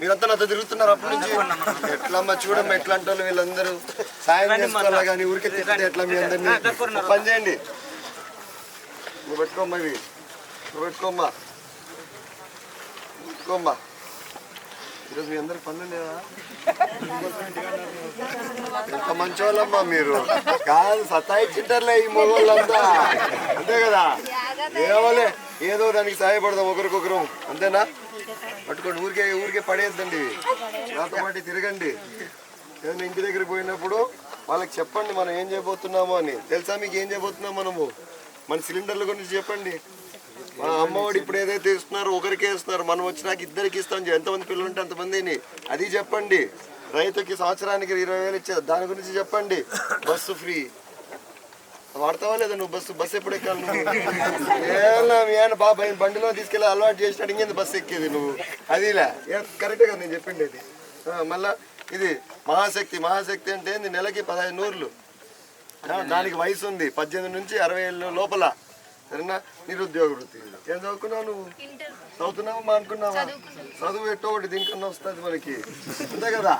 మీరంతా నాతో తిరుగుతున్నారు అప్పటి నుంచి. ఎట్లమ్మా చూడమ్మా ఎట్లాంటి వాళ్ళు వీళ్ళందరూ? సాయం చేసుకోవాలా కానీ ఊరికే తిట్టితే ఎట్లా మీ అందరినీ? పని చేయండి. నువ్వు పెట్టుకోమ్మా ఇవి. నువ్వు పెట్టుకోమ్మా. పెట్టుకోమ్మా. ఈరోజు మీ అందరికి పనులు లేవా? ఎంత మంచోళ్ళమ్మా మీరు. కాదు సతాయిచ్చింటారులే ఈ మొగోళ్ళంతా. అంతే కదా? ఏమోలే ఏదో దానికి సహాయపడదాం ఒకరికొకరు. అంతేనా? పట్టుకోండి ఊరికే ఊరికే పడేద్దండి నాతో పాటు తిరగండి. ఏదైనా ఇంటి దగ్గరికి పోయినప్పుడు వాళ్ళకి చెప్పండి మనం ఏం చేయబోతున్నామో అని. తెలుసా మీకు ఏం చేయబోతున్నాం మనము? మన సిలిండర్ల గురించి చెప్పండి. మా అమ్మఒడి ఇప్పుడు ఏదైతే ఇస్తున్నారో ఒకరికే ఇస్తున్నారు. మనం వచ్చినాక ఇద్దరికి ఇస్తాం. ఎంతమంది పిల్లలు ఉంటే అంతమందిని. అది చెప్పండి. రైతుకి సంవత్సరానికి ఇరవై వేలు ఇచ్చారు దాని గురించి చెప్పండి. Bus free. వాడతావా లేదా నువ్వు బస్సు? బస్సు ఎప్పుడు ఎక్కాలి నువ్వు? ఏమన్నా బాబా బండిలో తీసుకెళ్ళి అలవాటు చేసినాడు ఇంకేంది బస్సు ఎక్కేది నువ్వు? అదిలే. కరెక్టే కదా నేను చెప్పిండేది మళ్ళా ఇది మహాశక్తి మహాశక్తి అంటే ఏంది? నెలకి పదహైదు నూర్లు. దానికి వయసు ఉంది. పద్దెనిమిది నుంచి అరవై ఏళ్ళ లోపల. సరేనా? నిరుద్యోగ వృత్తి ఏం చదువుకున్నావు నువ్వు? చదువుతున్నావా మా అనుకున్నావా చదువు ఎట్టో ఒకటి దీనికన్నా వస్తుంది మనకి. అంతే కదా?